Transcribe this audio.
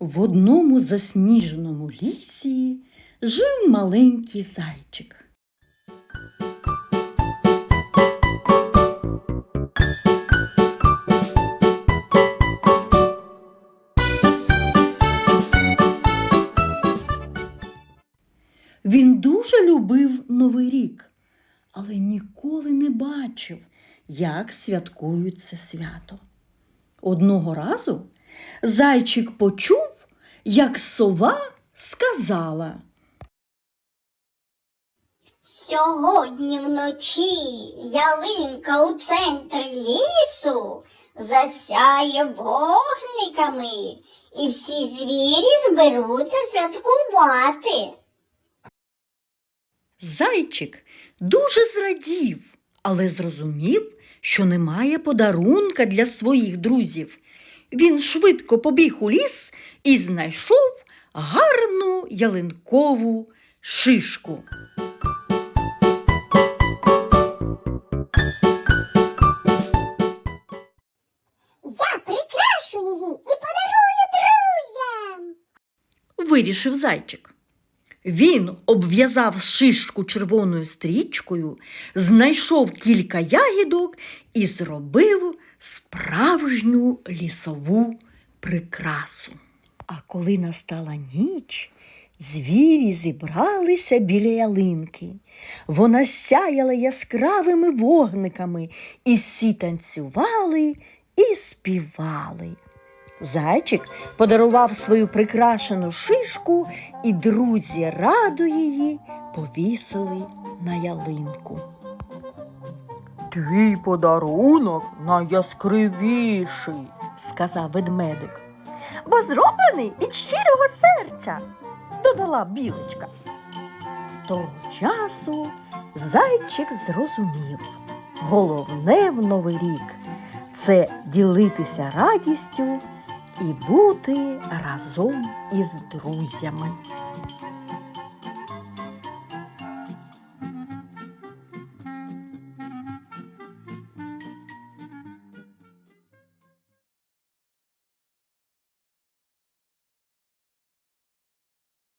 В одному засніженому лісі жив маленький зайчик. Він дуже любив Новий рік, але ніколи не бачив, як святкують це свято. Одного разу зайчик почув, як сова сказала. Сьогодні вночі ялинка у центрі лісу засяє вогниками, і всі звірі зберуться святкувати. Зайчик дуже зрадів, але зрозумів, що немає подарунка для своїх друзів. Він швидко побіг у ліс і знайшов гарну ялинкову шишку. Я прикрашу її і подарую друзям. Вирішив зайчик. Він обв'язав шишку червоною стрічкою, знайшов кілька ягідок і зробив справжню лісову прикрасу. А коли настала ніч, звірі зібралися біля ялинки. Вона сяяла яскравими вогниками, і всі танцювали і співали. Зайчик подарував свою прикрашену шишку, і друзі раду її повісили на ялинку. Твій подарунок найяскравіший, сказав ведмедик. Бо зроблений від щирого серця, додала білочка. З того часу зайчик зрозумів. Головне в новий рік це ділитися радістю і бути разом із друзями.